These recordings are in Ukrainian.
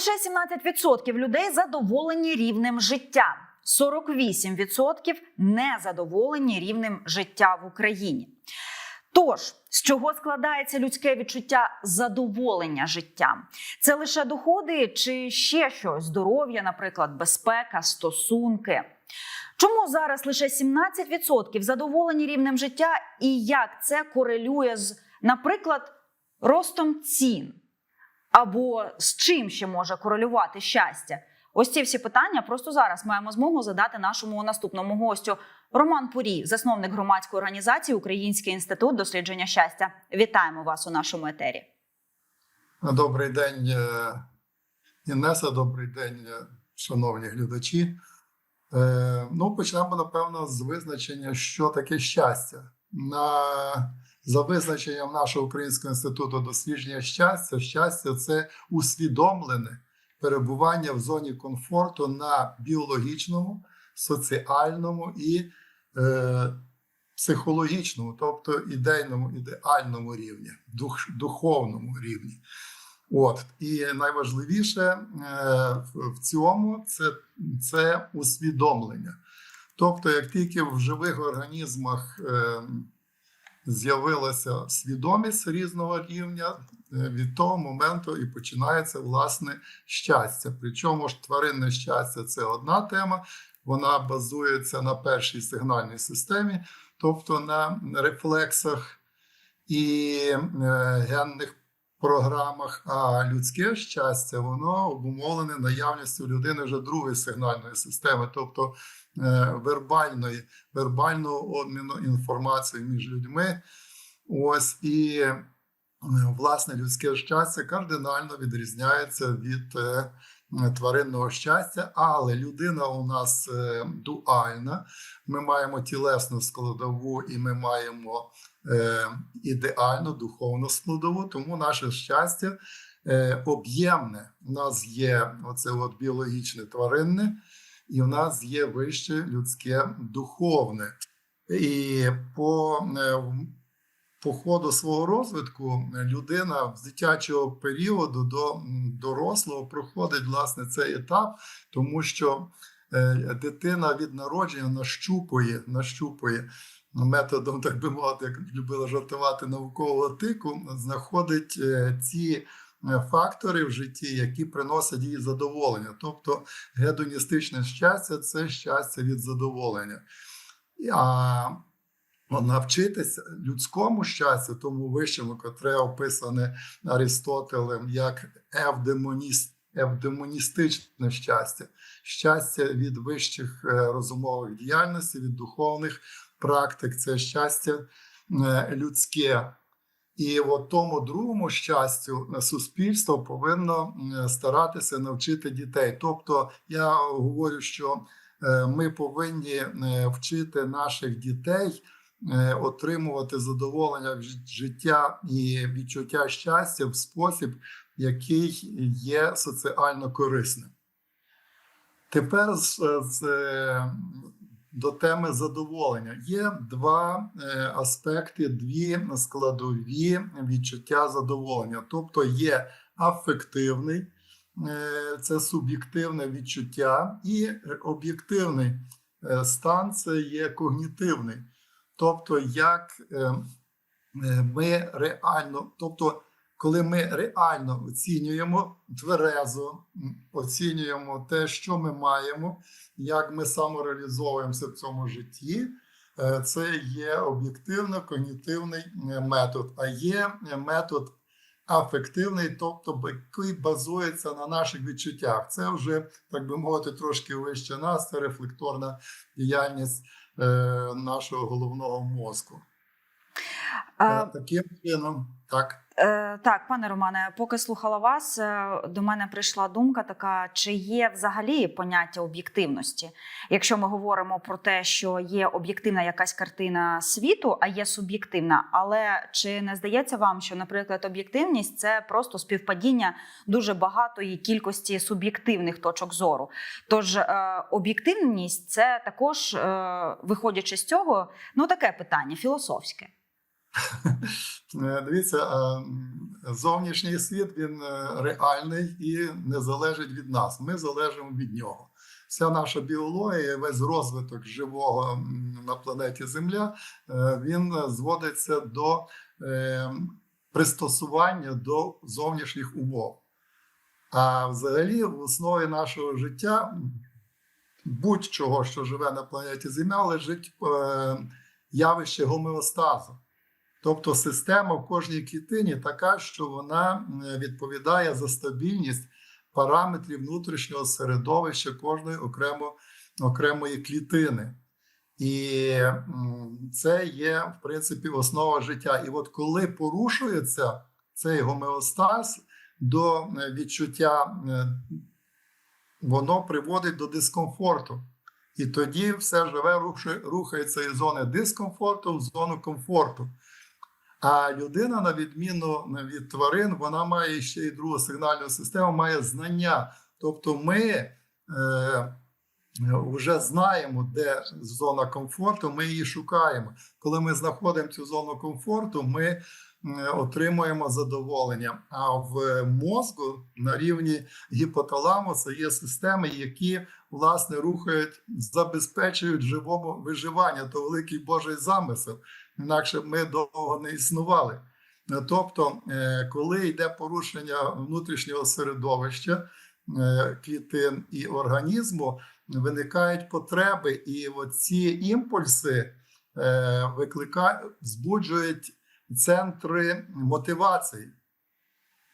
Лише 17% людей задоволені рівнем життя. 48% не задоволені рівнем життя в Україні. Тож, з чого складається людське відчуття задоволення життям? Це лише доходи чи ще щось? Здоров'я, наприклад, безпека, стосунки. Чому зараз лише 17% задоволені рівнем життя, і як це корелює з, наприклад, ростом цін? Або з чим ще може корелювати щастя? Ось ці всі питання просто зараз маємо змогу задати нашому наступному гостю. Роман Пурій, засновник громадської організації Український інститут дослідження щастя. Вітаємо вас у нашому етері. Добрий день, е, Інеса. Добрий день, е, шановні глядачі. Е, Ну, почнемо, напевно, з визначення, що таке щастя. На, за визначенням нашого Українського інституту дослідження щастя, щастя це усвідомлене перебування в зоні комфорту на біологічному, соціальному і е, психологічному, тобто ідейному, ідеальному рівні, дух, духовному рівні. От і найважливіше е, в- цьому це, це усвідомлення. Тобто, як тільки в живих організмах е, з'явилася свідомість різного рівня, е, від того моменту і починається власне щастя. Причому ж тваринне щастя це одна тема, вона базується на першій сигнальній системі, тобто на рефлексах і е, генних програмах, а людське щастя воно обумовлене наявністю людини вже другої сигнальної системи, тобто е, вербальної, вербального обміну інформацією між людьми. Ось і е, власне людське щастя кардинально відрізняється від е, тваринного щастя, але людина у нас е, дуальна. Ми маємо тілесну складову і ми маємо е, ідеальну духовну складову, тому наше щастя е, об'ємне. У нас є оце от біологічне тваринне, і в нас є вище людське духовне. І по, по ходу свого розвитку людина з дитячого періоду до дорослого проходить власне цей етап, тому що е, дитина від народження нащупує, нащупує методом, так би мовити, як любила жартувати наукового тику, знаходить е, ці е, фактори в житті, які приносять їй задоволення. Тобто гедоністичне щастя це щастя від задоволення. А навчитися людському щастю, тому вищому, котре описане Аристотелем як евдемоніст, евдемоністичне щастя, щастя від вищих е, розумових діяльностей, від духовних практик, це щастя е, людське. І от тому другому щастю суспільство повинно е, старатися навчити дітей. Тобто, я говорю, що ми повинні вчити наших дітей отримувати задоволення від життя і відчуття щастя в спосіб, який є соціально корисним. Тепер з, е, до теми задоволення. Є два е, аспекти, дві складові відчуття задоволення. Тобто є афективний, е, це суб'єктивне відчуття, і об'єктивний е, стан це є когнітивний. Тобто, як е, е, ми реально, тобто, коли ми реально оцінюємо тверезо, оцінюємо те, що ми маємо, як ми самореалізовуємося в цьому житті, е, це є об'єктивно-когнітивний е, метод, а є метод афективний, тобто який базується на наших відчуттях. Це вже, так би мовити, трошки вище нас, це рефлекторна діяльність нашого головного мозку. А, Е, Таким чином, так. Е, так, пане Романе, поки слухала вас, е, до мене прийшла думка така: чи є взагалі поняття об'єктивності? Якщо ми говоримо про те, що є об'єктивна якась картина світу, а є суб'єктивна, але чи не здається вам, що, наприклад, об'єктивність це просто співпадіння дуже багатої кількості суб'єктивних точок зору? Тож е, об'єктивність це також, виходячи з цього, ну таке питання філософське. Е, Дивіться, зовнішній світ він е, реальний і не залежить від нас. Ми залежимо від нього. Вся наша біологія, весь розвиток живого на планеті Земля, е, він зводиться до е, пристосування до зовнішніх умов. А взагалі, в основі нашого життя, будь-чого, що живе на планеті Земля, лежить е, явище гомеостазу. Тобто система в кожній клітині така, що вона відповідає за стабільність параметрів внутрішнього середовища кожної окремо, окремої клітини. І це є, в принципі, основа життя. І от коли порушується цей гомеостаз до е, відчуття, е, воно приводить до дискомфорту. І тоді все живе рухається із зони дискомфорту в зону комфорту. А людина, на відміну від тварин, вона має ще й другу сигнальну систему, має знання. Тобто ми е, вже знаємо, де зона комфорту, ми її шукаємо. Коли ми знаходимо цю зону комфорту, ми е, отримуємо задоволення. А в мозку на рівні гіпоталамуса є системи, які власне рухають, забезпечують живому виживання, то великий Божий замисел. Інакше ми довго не існували. Е, Тобто, е, коли йде порушення внутрішнього середовища е, клітин і організму, виникають потреби, і ці імпульси викликають, збуджують центри мотивації.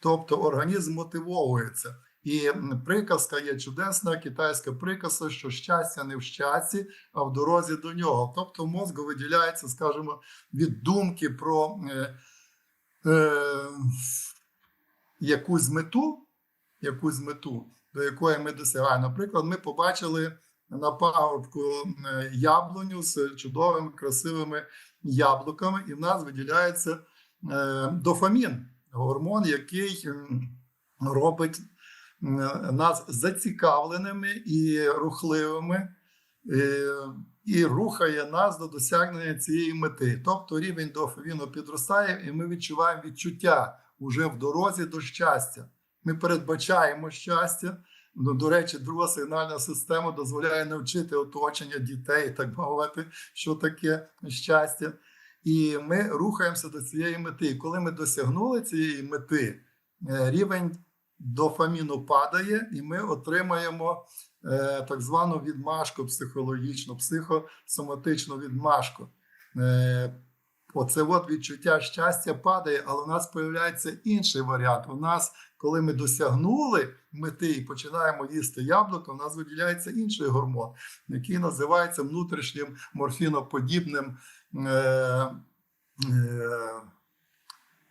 Тобто організм мотивовується. І приказка є чудесна китайська приказка, що щастя не в щасті, а в дорозі до нього. Тобто мозку виділяється, скажімо, від думки про е, е, якусь мету, якусь мету, до якої ми досягаємо. Наприклад, ми побачили на пагорбку е, яблуню з чудовими красивими яблуками, і в нас виділяється е, дофамін, гормон, який робить нас зацікавленими і рухливими. е, І рухає нас до досягнення цієї мети. Тобто рівень дофаміну підростає, і ми відчуваємо відчуття уже в дорозі до щастя. Ми передбачаємо щастя. Ну, до речі, друга сигнальна система дозволяє навчити оточення дітей, так мовити, що таке щастя. І ми рухаємося до цієї мети. І коли ми досягнули цієї мети, е, рівень дофаміну падає, і ми отримаємо е, так звану відмашку психологічну, психосоматичну відмашку. Е, Оце от відчуття щастя падає, але у нас з'являється інший варіант. У нас, коли ми досягнули мети і починаємо їсти яблуко, у нас виділяється інший гормон, який називається внутрішнім морфіноподібним е, е,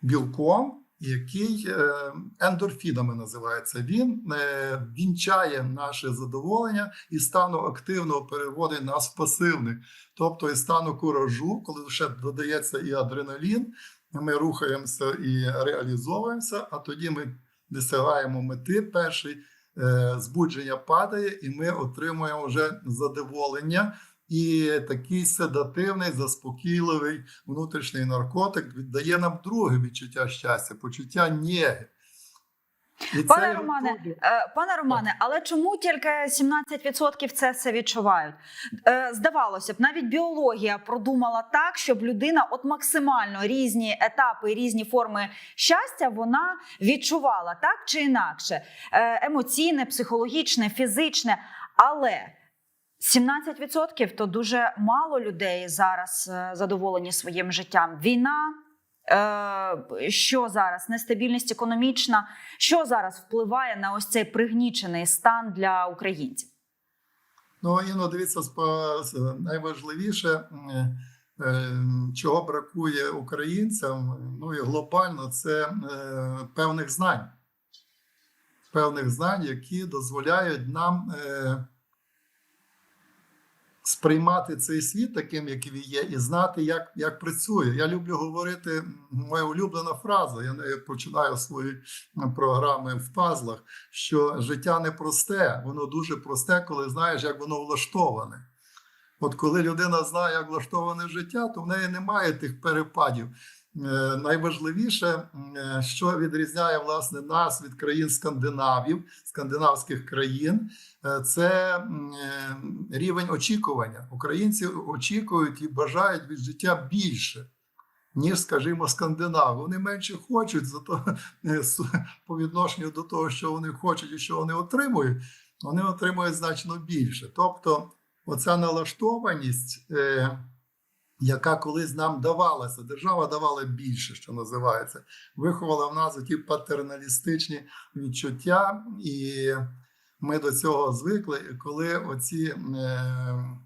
білком, який е, ендорфінами називається. Він е, вінчає наше задоволення і стану активного переводить нас в пасивний. Тобто із стану куражу, коли ще додається і адреналін, ми рухаємося і реалізовуємося, а тоді ми досягаємо мети. Перший е, збудження падає, і ми отримуємо вже задоволення. І такий седативний, заспокійливий внутрішній наркотик віддає нам друге відчуття щастя, почуття нєги. І Пане Романе, Е, Пане Романе, але чому тільки 17% це все відчувають? Е, Здавалося б, навіть біологія продумала так, щоб людина от максимально різні етапи, різні форми щастя вона відчувала так чи інакше. Е, Емоційне, психологічне, фізичне. Але 17% то дуже мало людей зараз е, задоволені своїм життям. Війна. е, Що зараз нестабільність економічна, що зараз впливає на ось цей пригнічений стан для українців? Ну, Іно, дивіться, найважливіше, е, чого бракує українцям, ну і глобально, це певних знань. Певних знань, які дозволяють нам сприймати цей світ таким, як він є, і знати, як, як працює. Я люблю говорити, моя улюблена фраза. Я нею починаю свої програми в пазлах, що життя не просте, воно дуже просте, коли знаєш, як воно влаштоване. От коли людина знає, як влаштоване життя, то в неї немає тих перепадів. Е, Найважливіше, е, що відрізняє власне нас від країн скандинавів, скандинавських країн, е, це рівень очікування. Українці очікують і бажають від життя більше, ніж, скажімо, скандинави. Вони менше хочуть, зато е, с- по відношенню до того, що вони хочуть і що вони отримують, вони отримують значно більше. Тобто, оця налаштованість. Яка колись нам давалася, держава давала більше, що називається, виховала в нас ті патерналістичні відчуття, і ми до цього звикли. І коли оці е,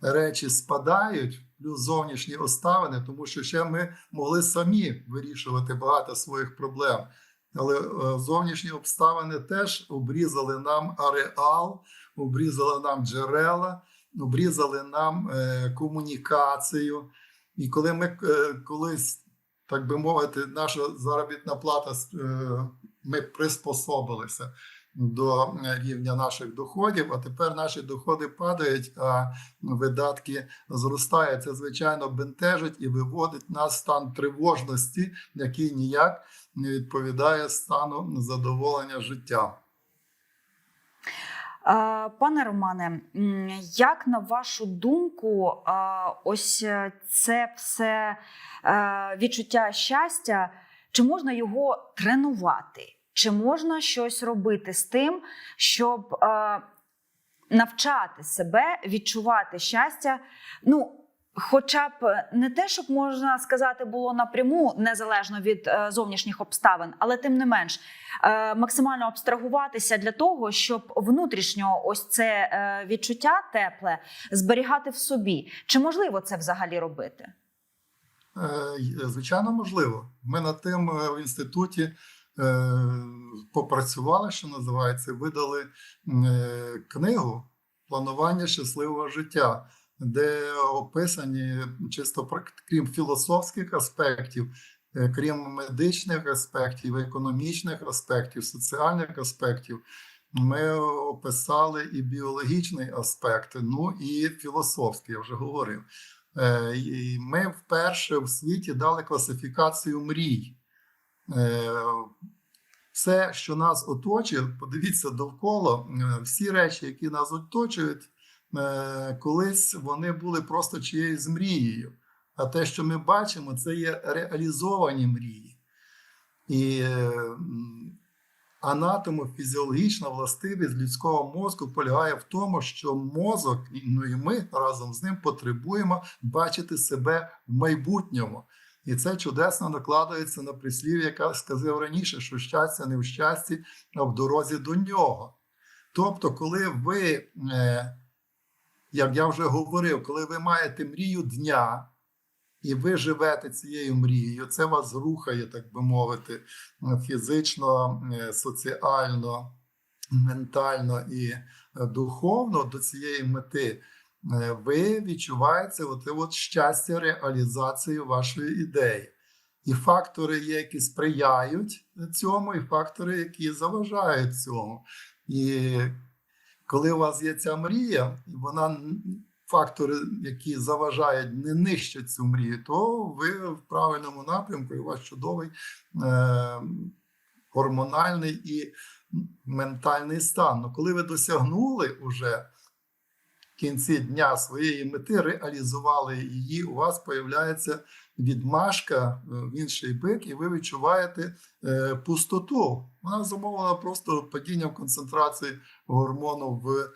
речі спадають, плюс зовнішні обставини, тому що ще ми могли самі вирішувати багато своїх проблем. Але е, зовнішні обставини теж обрізали нам ареал, обрізали нам джерела обрізали нам е, комунікацію. І коли ми е, колись, так би мовити, наша заробітна плата, е, ми приспособилися до рівня наших доходів, а тепер наші доходи падають, а видатки зростають. Це, звичайно, бентежить і виводить нас в стан тривожності, який ніяк не відповідає стану задоволення життя. Пане Романе, як на вашу думку, ось е, це все е, відчуття щастя, чи можна його тренувати? Чи можна щось робити з тим, щоб е, навчати себе відчувати щастя? Ну, Хоча б не те, щоб можна сказати, було напряму незалежно від е, зовнішніх обставин, але тим не менш е, максимально абстрагуватися для того, щоб внутрішньо ось це е, відчуття тепле зберігати в собі. Чи можливо це взагалі робити? Е, Звичайно, можливо. Ми над тим е, в інституті е, попрацювали, що називається, видали е, книгу Планування щасливого життя, де описані чисто крім філософських аспектів, е, крім медичних аспектів, економічних аспектів, соціальних аспектів. Ми описали і біологічний аспект, ну і філософський, я вже говорив. Е, Ми вперше в світі дали класифікацію мрій. Е, Все, що нас оточує, подивіться довкола, всі речі, які нас оточують, колись вони були просто чиєюсь мрією. А те, що ми бачимо, це є реалізовані мрії. І е, анатомо-фізіологічна властивість людського мозку полягає в тому, що мозок, ну і ми разом з ним потребуємо бачити себе в майбутньому. І це чудесно накладається на прислів'я, яка сказав раніше, що щастя не в щасті, а в дорозі до нього. Тобто, коли ви, е, як я вже говорив, коли ви маєте мрію дня, і ви живете цією мрією, це вас рухає, так би мовити, фізично, е, соціально, ментально і е, духовно до цієї мети. Е, Ви відчуваєте оте от щастя реалізації вашої ідеї. І фактори є, які сприяють цьому, і фактори, які заважають цьому. І коли у вас є ця мрія, і вона фактори, які заважають, не нищать цю мрію, то ви в правильному напрямку, і у вас чудовий е, гормональний і ментальний стан. Ну, коли ви досягнули уже в кінці дня своєї мети, реалізували її, у вас появляється відмашка е, в інший бик, і ви відчуваєте е, пустоту. Вона зумовлена просто падінням концентрації гормону в, е,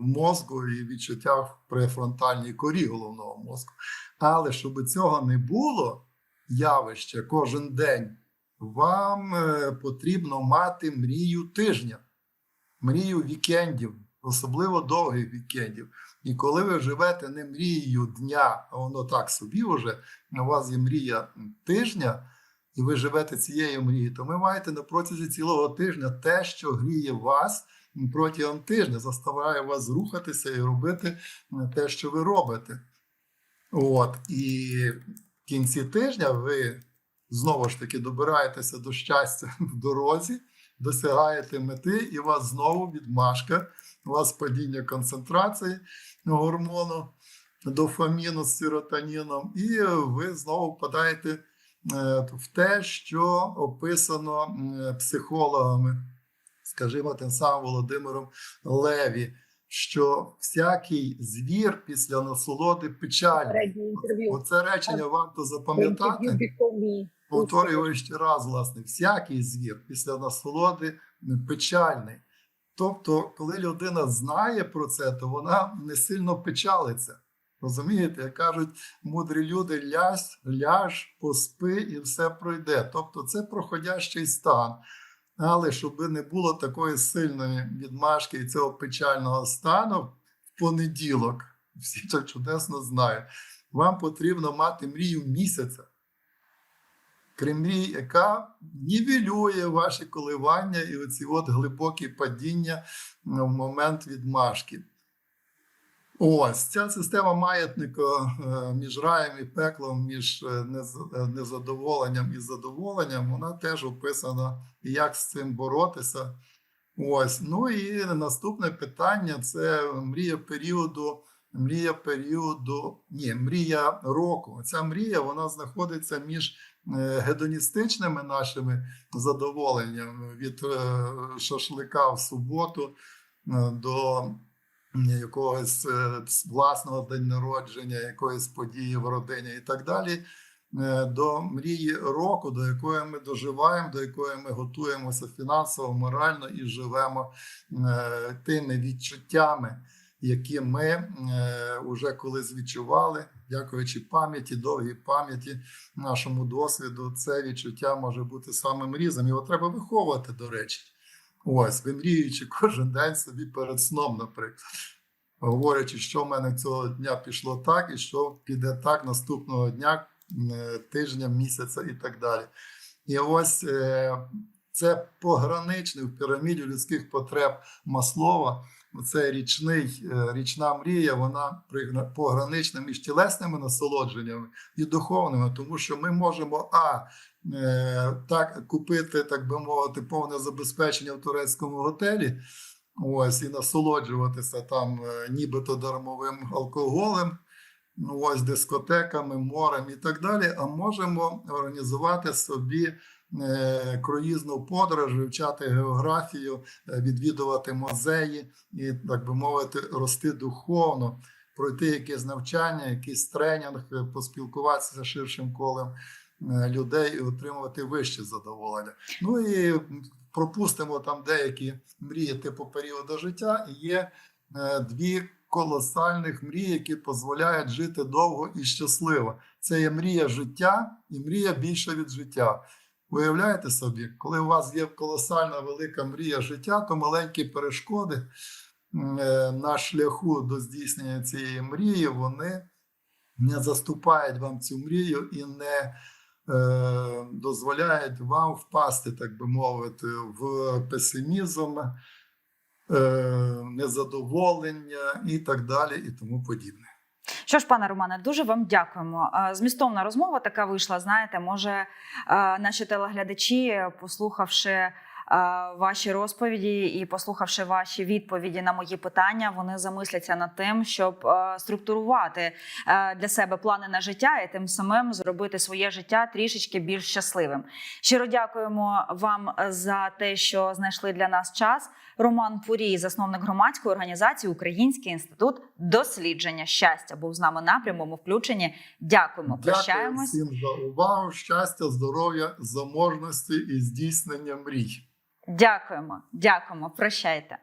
в мозку і відчуття в префронтальній корі головного мозку. Але щоб цього не було явище кожен день, вам потрібно мати мрію тижня, мрію вікендів, особливо довгих вікендів. І коли ви живете не мрією дня, а воно так собі вже, у вас є мрія тижня, і ви живете цією мрією, то ви маєте на протязі цілого тижня те, що гріє вас протягом тижня, заставляє вас рухатися і робити те, що ви робите. От, і в кінці тижня ви знову ж таки добираєтеся до щастя в дорозі, досягаєте мети, і вас знову відмашка, у вас падіння концентрації гормону, дофаміну з серотоніном, і ви знову впадаєте е, в те, що описано психологами, скажімо, тим самим Володимиром Леві, що всякий звір після насолоди печальний. Оце речення варто запам'ятати. Повторюю ще раз, власне, всякий звір після насолоди печальний. Тобто, коли людина знає про це, то вона не сильно печалиться. Розумієте, як кажуть мудрі люди, ляж, ляж, поспи і все пройде. Тобто, це проходящий стан. Але щоб не було такої сильної відмашки і цього печального стану в понеділок, всі це чудесно знають, вам потрібно мати мрію місяця. Крім мрії, яка нівелює ваші коливання і оці от глибокі падіння в момент відмашки. Ось ця система маятника е, між раєм і пеклом, між е, е, незадоволенням і задоволенням, вона теж описана, як з цим боротися. Ось. Ну і наступне питання це мрія періоду. Мрія періоду, ні, мрія року. Ця мрія вона знаходиться між е, гедоністичними нашими задоволеннями від е, шашлика в суботу е, до якогось власного день народження, якоїсь події в родині і так далі. До мрії року, до якої ми доживаємо, до якої ми готуємося фінансово, морально і живемо тими відчуттями, які ми е, уже колись відчували, дякуючи пам'яті, довгій пам'яті, нашому досвіду, це відчуття може бути самим різом. Його треба виховувати, до речі. Ось, вимріюючи кожен день собі перед сном, наприклад, говорячи, що в мене цього дня пішло так, і що піде так наступного дня, е, тижня, місяця і так далі. І ось е, це пограничний в піраміді людських потреб Маслова. Це річний, е, річна мрія, вона погранична між тілесними насолодженнями і духовними, тому що ми можемо а е, так купити, так би мовити, повне забезпечення в турецькому готелі. Ось і насолоджуватися там е, нібито дармовим алкоголем, ну ось дискотеками, морем і так далі. А можемо організувати собі круїзну подорож, вивчати географію, е, відвідувати музеї і, так би мовити, рости духовно, пройти якесь навчання, якийсь тренінг, е, поспілкуватися ширшим колем е, людей і отримувати вище задоволення. Ну і пропустимо там деякі мрії типу періоду життя. І є е, дві колосальних мрії, які дозволяють жити довго і щасливо. Це є мрія життя і мрія більше від життя. Уявляєте собі, коли у вас є колосальна велика мрія життя, то маленькі перешкоди е, на шляху до здійснення цієї мрії, вони не заступають вам цю мрію і не е, дозволяють вам впасти, так би мовити, в песимізм, е, незадоволення і так далі, і тому подібне. Що ж, пане Романе, дуже вам дякуємо. Е, Змістовна розмова така вийшла. Знаєте, може е, наші телеглядачі, послухавши е, ваші розповіді і послухавши ваші відповіді на мої питання, вони замисляться над тим, щоб структурувати для себе плани на життя і тим самим зробити своє життя трішечки більш щасливим. Щиро дякуємо вам за те, що знайшли для нас час. Роман Пурій, засновник громадської організації Український інститут дослідження щастя, був з нами на прямому включенні. Дякуємо. Дякую Прощаємось. всім за увагу, щастя, здоров'я, заможності і здійснення мрій. Дякуємо. Дякуємо. Прощайте.